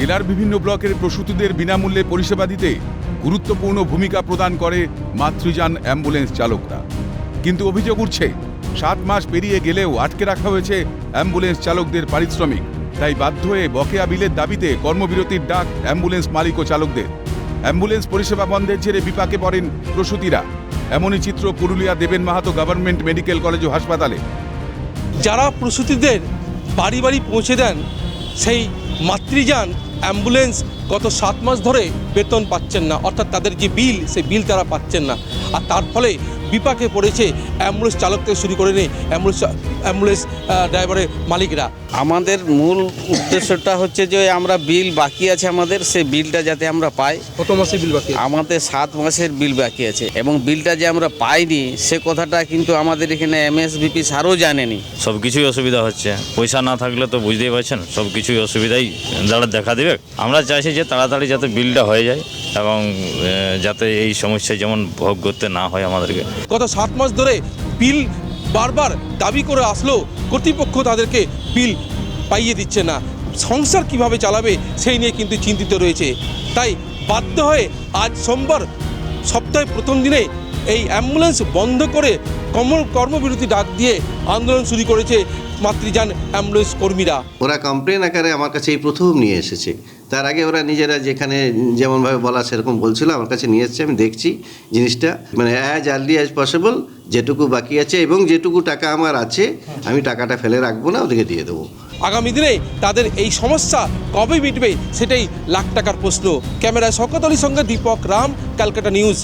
জেলার বিভিন্ন ব্লকের প্রসূতিদের বিনামূল্যে পরিষেবা দিতে গুরুত্বপূর্ণ ভূমিকা প্রদান করে মাতৃযান অ্যাম্বুলেন্স চালকরা। কিন্তু অভিযোগ উঠছে, সাত মাস পেরিয়ে গেলেও আটকে রাখা হয়েছে অ্যাম্বুলেন্স চালকদের পারিশ্রমিক। তাই বাধ্য হয়ে বকেয়া বিলের দাবিতে কর্মবিরতির ডাক অ্যাম্বুলেন্স মালিক ও চালকদের। অ্যাম্বুলেন্স পরিষেবা বন্ধের জেরে বিপাকে পড়েন প্রসূতিরা। এমনই চিত্র Purulia Deben Mahato government medical college ও হাসপাতালে। যারা প্রসূতিদের বাড়ি বাড়ি পৌঁছে দেন, সেই মাতৃযান অ্যাম্বুলেন্স গত সাত মাস ধরে বেতন পাচ্ছেন না। অর্থাৎ তাদের যে বিল, সেই বিল তারা পাচ্ছেন না। আর তার ফলে বিপাকে পড়েছে অ্যাম্বুলেন্স চালক থেকে শুরু করে নিয়ে অ্যাম্বুলেন্স অ্যাম্বুলেন্স ড্রাইভারের মালিকরা? আমাদের মূল উদ্দেশ্যটা হচ্ছে যে আমরা বিল বাকি আছে আমাদের সে বিলটা যাতে আমরা পাই। কত মাসে বিল বাকি আমাদের সাত মাসের বিল বাকি আছে এবং বিলটা যে আমরা পাইনি সে কথাটা কিন্তু আমাদের এখানে এমএসবিপি স্যারও জানেনি। সব কিছুই অসুবিধা হচ্ছে। পয়সা না থাকলে তো বুঝতেই পারছেন সব কিছুই অসুবিধাই যারা দেখা দেবে। আমরা চাইছি যে তাড়াতাড়ি যাতে বিলটা হয়ে যায় এবং যাতে এই সমস্যায় যেমন ভোগ করতে না হয় আমাদেরকে। গত সাত মাস ধরে বিল বারবার দাবি করে আসলেও কর্তৃপক্ষ তাদেরকে বিল পাইয়ে দিচ্ছে না। সংসার কীভাবে চালাবে সেই নিয়ে কিন্তু চিন্তিত রয়েছে। তাই বাধ্য হয়ে আজ সোমবার সপ্তাহে প্রথম দিনে এই অ্যাম্বুলেন্স বন্ধ করে কর্ম কর্মবিরতি ডাক দিয়ে আন্দোলন শুরু করেছে মাতৃযান অ্যাম্বুলেন্স কর্মীরা। ওরা কমপ্লেন আকারে আমার কাছে এই প্রথম নিয়ে এসেছে। তার আগে ওরা নিজেরা যেখানে যেমনভাবে বলা সেরকম বলছিল আমার কাছে নিয়ে এসেছে আমি দেখছি জিনিসটা। মানে অ্যাজ আর্লি অ্যাজ পসিবল যেটুকু বাকি আছে এবং যেটুকু টাকা আমার আছে আমি টাকাটা ফেলে রাখব না ওদেরকে দিয়ে দেবো। আগামী দিনে তাদের এই সমস্যা কবে মিটবে সেটাই লাখ টাকার প্রশ্ন। ক্যামেরায় শকত আলীর সঙ্গে দীপক রাম ক্যালকাটা নিউজ।